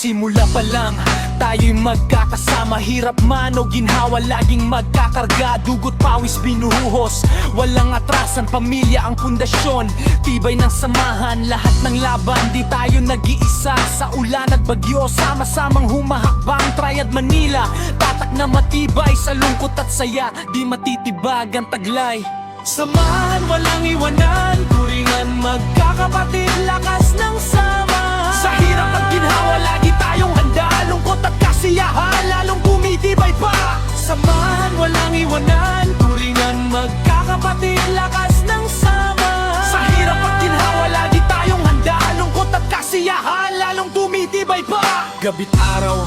Simula pa lang, tayo'y magkakasama. Hirap man o ginhawa, laging magkakarga. Dugot pawis binuhuhos, walang atrasan Pamilya ang pundasyon, tibay ng samahan Lahat ng laban, di tayo nag-iisa Sa ulan at bagyo, sama-samang humahakbang Triad Manila, tatak na matibay Sa lungkot at saya, di matitibag ang taglay. Samahan, walang iwanan. Turingan, magkakapatid, tumitibay pa! Gabit araw,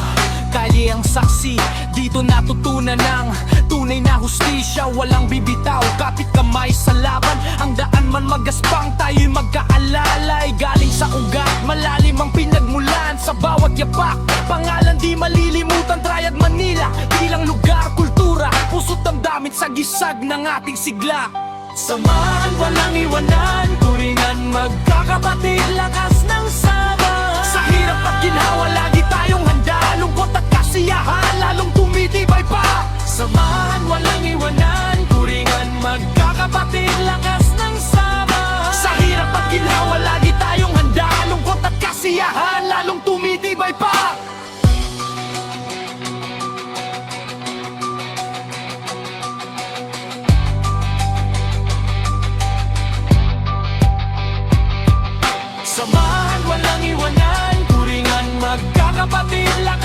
kalye ang saksi Dito natutunan ng tunay na hustisya. Walang bibitaw, kapit kamay sa laban. Ang daan man magaspang, tayo'y magkaalalay. Galing sa ugat, malalim ang pinagmulan. Sa bawat yapak, pangalan di malilimutan. Triad Manila, bilang lugar, kultura Puso't damdamin sa gisag ng ating sigla. Samahan, walang iwanan magkakapatid, lakas ng sama. Sa hirap at ginhawa, lagi tayong handa. Lungkot at kasiyahan, lalong tumitibay pa. Samahan, walang iwanan. Turingan, magkakapatid, lakas